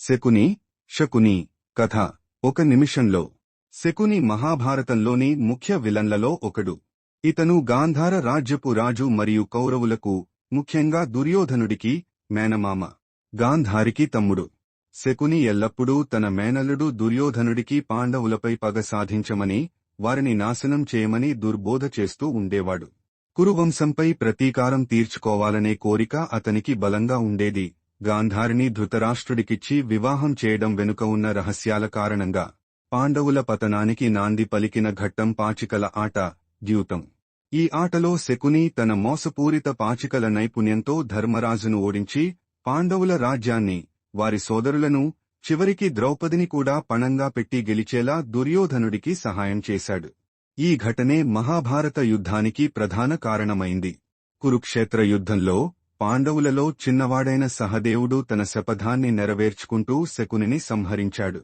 శకుని శకుని కథ. ఒక నిమిషంలో. శకుని మహాభారతంలోని ముఖ్య విలన్లలో ఒకడు. ఇతను గాంధార రాజ్యపు రాజు మరియు కౌరవులకు ముఖ్యంగా దుర్యోధనుడికి మేనమామ. గాంధారికి తమ్ముడు. శకుని ఎల్లప్పుడూ తన మేనల్లుడు దుర్యోధనుడికి పాండవులపై పగ సాధించమని వారిని నాశనం చేయమని దుర్బోధ చేస్తూ ఉండేవాడు. కురువంశంపై ప్రతీకారం తీర్చుకోవాలనే కోరిక అతనికి బలంగా ఉండేది. గాంధారిని ధృతరాష్ట్రుడికిచ్చి వివాహం చేయడం వెనుక ఉన్న రహస్యాల కారణంగా పాండవుల పతనానికి నాంది పలికిన ఘట్టం పాచికల ఆట ద్యూతం. ఈ ఆటలో శకుని తన మోసపూరిత పాచికల నైపుణ్యంతో ధర్మరాజును ఓడించి పాండవుల రాజ్యాన్ని వారి సోదరులను చివరికి ద్రౌపదిని కూడా పణంగా పెట్టి గెలిచేలా దుర్యోధనుడికి సహాయం చేశాడు. ఈ ఘటనే మహాభారత యుద్ధానికి ప్రధాన కారణమైంది. కురుక్షేత్ర యుద్ధంలో పాండవులలో చిన్నవాడైన సహదేవుడు తన శపథాన్ని నెరవేర్చుకుంటూ శకునిని సంహరించాడు.